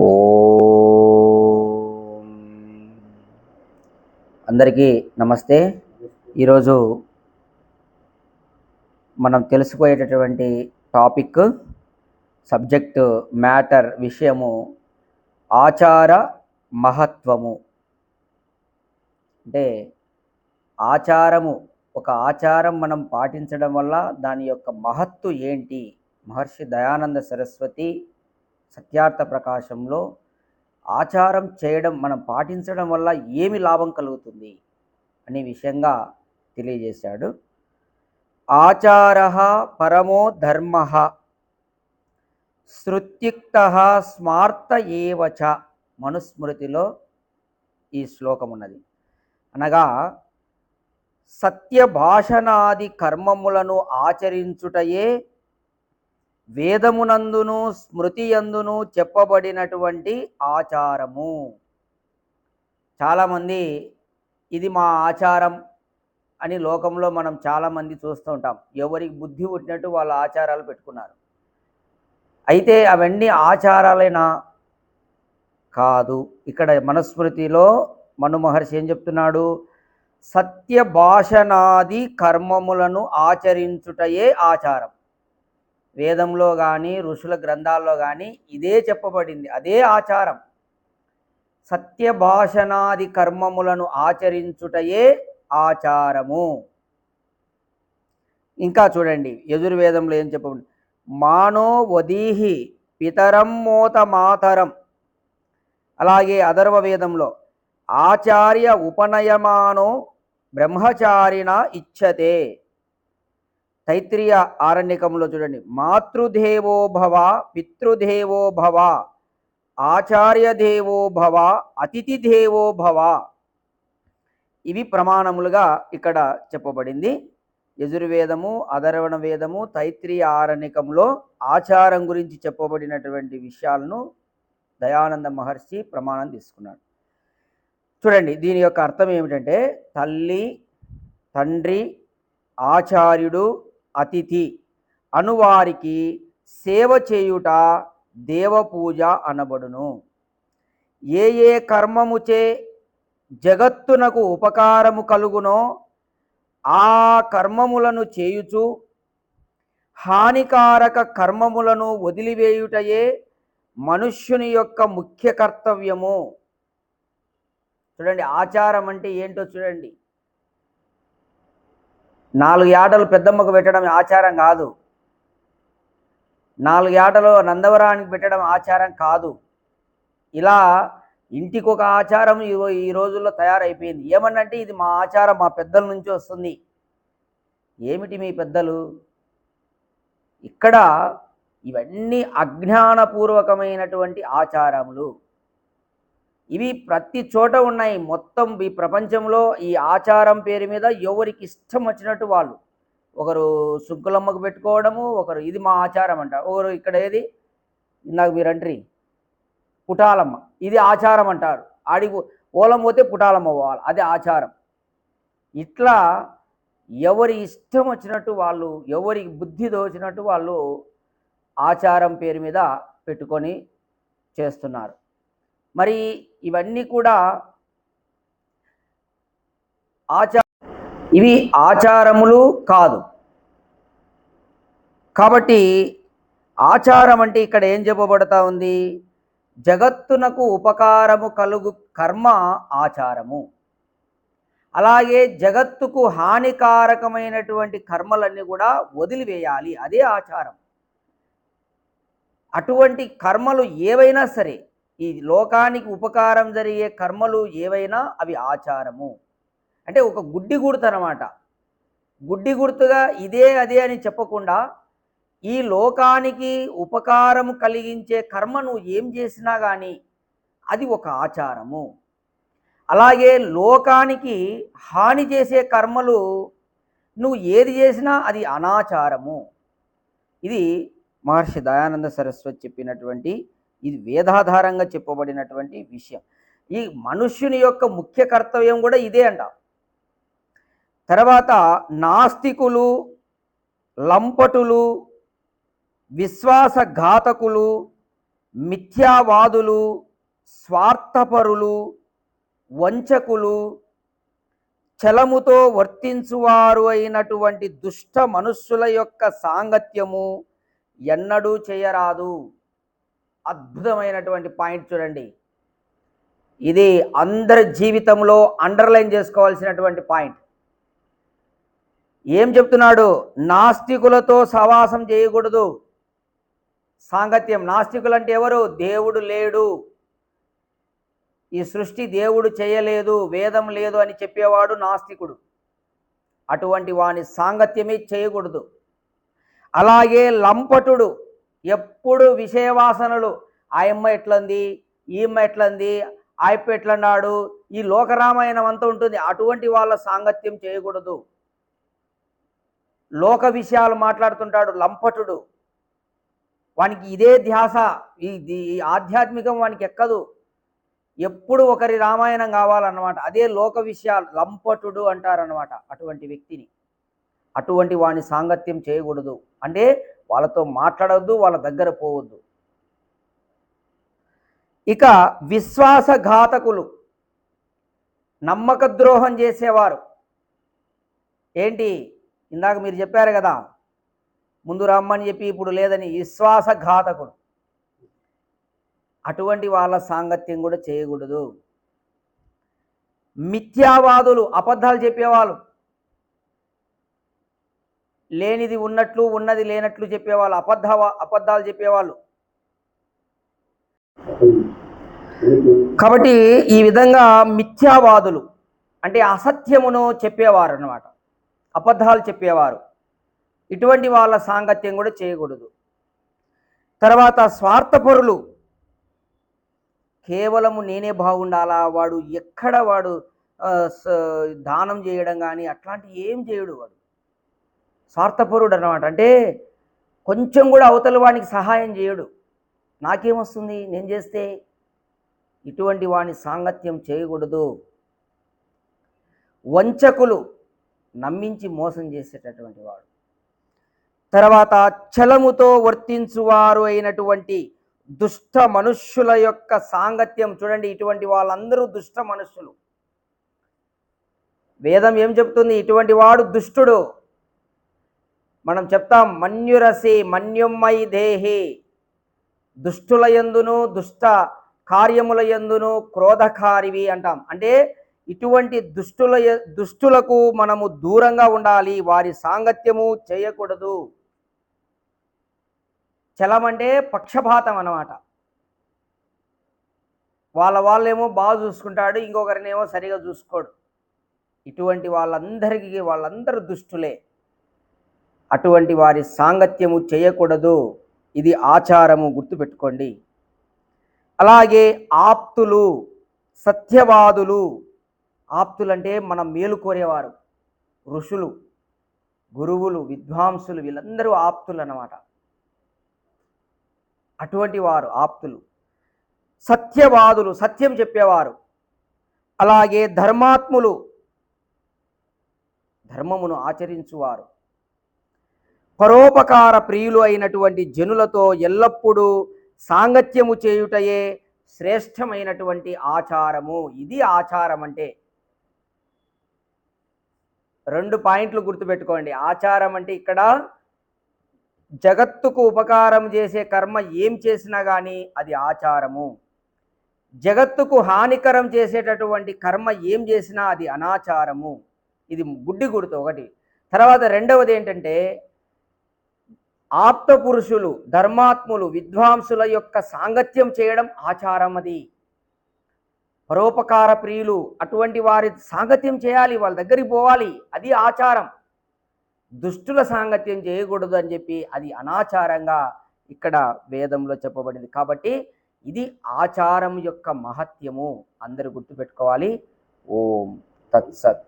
ఓం అందరికీ నమస్తే. ఈరోజు మనం తెలుసుకోయేటటువంటి టాపిక్ సబ్జెక్టు మ్యాటర్ విషయము ఆచార మహత్వము. అంటే ఆచారము ఒక ఆచారం మనం పాటించడం వల్ల దాని యొక్క మహత్తు ఏంటి? మహర్షి దయానంద సరస్వతి సత్యార్థ ప్రకాశంలో ఆచారం చేయడం మనం పాటించడం వల్ల ఏమి లాభం కలుగుతుంది అనే విషయంగా తెలియజేశాడు. ఆచార పరమో ధర్మ శృత్యుక్త స్మార్త ఏవచ మనుస్మృతిలో ఈ శ్లోకం ఉన్నది. అనగా సత్య భాషణాది కర్మములను ఆచరించుటయే వేదమునందును స్మృతియందును చెప్పబడినటువంటి ఆచారము. చాలామంది ఇది మా ఆచారం అని లోకంలో మనం చాలామంది చూస్తూ ఉంటాం. ఎవరికి బుద్ధి పుట్టినట్టు వాళ్ళ ఆచారాలు పెట్టుకున్నారు. అయితే అవన్నీ ఆచారాలైనా? కాదు. ఇక్కడ మనుస్మృతిలో మను మహర్షి ఏం చెప్తున్నాడు? సత్య భాషణాది కర్మములను ఆచరించుటయే ఆచారం. వేదంలో కానీ ఋషుల గ్రంథాల్లో కానీ ఇదే చెప్పబడింది. అదే ఆచారం. సత్యభాషణాది కర్మములను ఆచరించుటయే ఆచారము. ఇంకా చూడండి యజుర్వేదంలో ఏం చెప్పబడి మానో వదీహి పితరం మోత మాతరం. అలాగే అధర్వ వేదంలో ఆచార్య ఉపనయమానో బ్రహ్మచారిణ ఇచ్చతే. తైత్రీయ ఆరణ్యకంలో చూడండి. మాతృదేవో భవ పితృదేవో భవ ఆచార్యదేవో భవ అతిథి దేవో భవ. ఇవి ప్రమాణములుగా ఇక్కడ చెప్పబడింది. యజుర్వేదము అధర్వణ వేదము తైత్రీయ ఆరణ్యకంలో ఆచారం గురించి చెప్పబడినటువంటి విషయాలను దయానంద మహర్షి ప్రమాణం తీసుకున్నాడు. చూడండి దీని యొక్క అర్థం ఏమిటంటే తల్లి తండ్రి ఆచార్యుడు అతిథి అనువారికి సేవ చేయుట దేవపూజ అనబడును. ఏ ఏ కర్మముచే జగత్తునకు ఉపకారము కలుగునో ఆ కర్మములను చేయుచు హానికారక కర్మములను వదిలివేయుటయే మనుష్యుని యొక్క ముఖ్య కర్తవ్యము. చూడండి ఆచారం అంటే ఏంటో చూడండి. నాలుగు ఆటలు పెద్దమ్మకు పెట్టడం ఆచారం కాదు. నాలుగు ఏటలు నందవరానికి పెట్టడం ఆచారం కాదు. ఇలా ఇంటికి ఒక ఆచారం ఈ- ఈ రోజుల్లో తయారైపోయింది. ఏమన్నంటే ఇది మా ఆచారం మా పెద్దల నుంచి వస్తుంది. ఏమిటి మీ పెద్దలు? ఇక్కడ ఇవన్నీ అజ్ఞానపూర్వకమైనటువంటి ఆచారములు. ఇవి ప్రతి చోట ఉన్నాయి. మొత్తం ఈ ప్రపంచంలో ఈ ఆచారం పేరు మీద ఎవరికి ఇష్టం వచ్చినట్టు వాళ్ళు. ఒకరు సుంకులమ్మకు పెట్టుకోవడము ఒకరు ఇది మా ఆచారం అంటారు ఒకరు ఇక్కడ ఏది? ఇందాక మీరు అంటారు. పుటాలమ్మ. ఇది ఆచారం అంటారు. ఆడికి ఓలం పోతే పుటాలమ్మ పోవాలి. అది ఆచారం. ఇట్లా ఎవరి ఇష్టం వచ్చినట్టు వాళ్ళు ఎవరికి బుద్ధి దోచినట్టు వాళ్ళు ఆచారం పేరు మీద పెట్టుకొని చేస్తున్నారు. మరి ఇవన్నీ కూడా ఆచార ఇవి ఆచారములు కాదు. కాబట్టి ఆచారం అంటే ఇక్కడ ఏం చెప్పబడతా ఉంది? జగత్తునకు ఉపకారము కలుగు కర్మ ఆచారము. అలాగే జగత్తుకు హానికారకమైనటువంటి కర్మలన్నీ కూడా వదిలివేయాలి. అదే ఆచారం. అటువంటి కర్మలు ఏవైనా సరే ఈ లోకానికి ఉపకారం జరిగే కర్మలు ఏవైనా అవి ఆచారము. అంటే ఒక గుడ్డి గుర్తనమాట గుడ్డి గుర్తుగా ఇదే అదే అని చెప్పకుండా ఈ లోకానికి ఉపకారం కలిగించే కర్మ నువ్వు ఏం చేసినా కానీ అది ఒక ఆచారము. అలాగే లోకానికి హాని చేసే కర్మలు నువ్వు ఏది చేసినా అది అనాచారము. ఇది మహర్షి దయానంద సరస్వతి చెప్పినటువంటి ఇది వేదాధారంగా చెప్పబడినటువంటి విషయం. ఈ మనుష్యుని యొక్క ముఖ్య కర్తవ్యం కూడా ఇదే అంట. తర్వాత నాస్తికులు లంపటులు విశ్వాసఘాతకులు మిథ్యావాదులు స్వార్థపరులు వంచకులు చలముతో వర్తించువారు అయినటువంటి దుష్ట మనుష్యుల యొక్క సాంగత్యము ఎన్నడూ చేయరాదు. అద్భుతమైనటువంటి పాయింట్ చూడండి. ఇది అందరి జీవితంలో అండర్లైన్ చేసుకోవాల్సినటువంటి పాయింట్. ఏం చెప్తున్నాడు? నాస్తికులతో సవాసం చేయకూడదు. సాంగత్యం. నాస్తికులు అంటే ఎవరు? దేవుడు లేడు. ఈ సృష్టి దేవుడు చేయలేదు వేదం లేదు అని చెప్పేవాడు నాస్తికుడు. అటువంటి వాని సాంగత్యమే చేయకూడదు. అలాగే లంపటుడు. ఎప్పుడు విషయవాసనలు ఆయమ్మ ఎట్లంది? ఈమ్మ ఎట్లంది? ఆయప్ప ఎట్లన్నాడు? ఈ లోకరామాయణం అంతా ఉంటుంది. అటువంటి వాళ్ళ సాంగత్యం చేయకూడదు. లోక విషయాలు మాట్లాడుతుంటాడు లంపటుడు. వానికి ఇదే ధ్యాస. ఈ ఈ ఆధ్యాత్మికం వానికి ఎక్కదు. ఎప్పుడు ఒకరి రామాయణం కావాలన్నమాట. అదే లోక విషయాలు లంపటుడు అంటారనమాట అటువంటి వ్యక్తిని. అటువంటి వాని సాంగత్యం చేయకూడదు. అంటే వాళ్ళతో మాట్లాడవద్దు వాళ్ళ దగ్గర పోవద్దు. ఇక విశ్వాసఘాతకులు నమ్మక ద్రోహం చేసేవారు. ఏంటి? ఇందాక మీరు చెప్పారు కదా ముందు రమ్మని చెప్పి ఇప్పుడు లేదని విశ్వాసఘాతకులు. అటువంటి వాళ్ళ సాంగత్యం కూడా చేయకూడదు. మిథ్యావాదులు అబద్ధాలు చెప్పేవాళ్ళు లేనిది ఉన్నట్లు ఉన్నది లేనట్లు చెప్పేవాళ్ళు అబద్ధ అబద్ధాలు చెప్పేవాళ్ళు. కాబట్టి ఈ విధంగా మిథ్యావాదులు అంటే అసత్యమును చెప్పేవారు అనమాట అబద్ధాలు చెప్పేవారు. ఇటువంటి వాళ్ళ సాంగత్యం కూడా చేయకూడదు. తర్వాత స్వార్థపరులు. కేవలము నేనే బాగుండాలా? వాడు ఎక్కడ వాడు స- దానం చేయడం కానీ అట్లాంటి ఏం చేయడు వాడు. స్వార్థపరుడు అనమాట అంటే కొంచెం కూడా అవతల వానికి సహాయం చేయడు. నాకేమొస్తుంది? నేను చేస్తే ఇటువంటి వాడిని సాంగత్యం చేయకూడదు. వంచకులు నమ్మించి మోసం చేసేటటువంటి వాడు. తర్వాత చలముతో వర్తించువారు అయినటువంటి దుష్ట మనుష్యుల యొక్క సాంగత్యం చూడండి. ఇటువంటి వాళ్ళందరూ దుష్ట మనుష్యులు. వేదం ఏం చెప్తుంది? ఇటువంటి వాడు దుష్టుడు. మనం చెప్తాం మన్యురసి మన్యుమ్మై దేహి. దుష్టుల యందును దుష్ట కార్యముల యందును క్రోధకారివి అంటాం. అంటే ఇటువంటి దుష్టుల దుష్టులకు మనము దూరంగా ఉండాలి వారి సాంగత్యము చేయకూడదు. చలం అంటే పక్షపాతం అన్నమాట. వాళ్ళ వాళ్ళేమో బాగా చూసుకుంటాడు ఇంకొకరినేమో సరిగా చూసుకోడు. ఇటువంటి వాళ్ళందరికీ వాళ్ళందరూ దుష్టులే. అటువంటి వారి సాంగత్యము చేయకూడదు. ఇది ఆచారము గుర్తుపెట్టుకోండి. అలాగే ఆప్తులు సత్యవాదులు ఆప్తులంటే మనం మేలు కోరేవారు ఋషులు గురువులు విద్వాంసులు వీళ్ళందరూ ఆప్తులు అన్నమాట. అటువంటి వారు ఆప్తులు. సత్యవాదులు సత్యం చెప్పేవారు. అలాగే ధర్మాత్ములు ధర్మమును ఆచరించువారు. పరోపకార ప్రియులు అయినటువంటి జనులతో ఎల్లప్పుడూ సాంగత్యము చేయుటయే శ్రేష్టమైనటువంటి ఆచారము. ఇది ఆచారం అంటే రెండు పాయింట్లు గుర్తుపెట్టుకోండి. ఆచారం అంటే ఇక్కడ జగత్తుకు ఉపకారం చేసే కర్మ ఏం చేసినా కానీ అది ఆచారము. జగత్తుకు హానికరం చేసేటటువంటి కర్మ ఏం చేసినా అది అనాచారము. ఇది గుడ్డి గుర్తు ఒకటి. తర్వాత రెండవది ఏంటంటే ఆప్త పురుషులు ధర్మాత్ములు విద్వాంసుల యొక్క సాంగత్యం చేయడం ఆచారం అది పరోపకార ప్రియులు అటువంటి వారి సాంగత్యం చేయాలి వాళ్ళ దగ్గరికి పోవాలి అది ఆచారం. దుష్టుల సాంగత్యం చేయకూడదు అని చెప్పి అది అనాచారంగా ఇక్కడ వేదంలో చెప్పబడింది. కాబట్టి ఇది ఆచారం యొక్క మహత్యము. అందరూ గుర్తుపెట్టుకోవాలి. ఓం తత్సత్.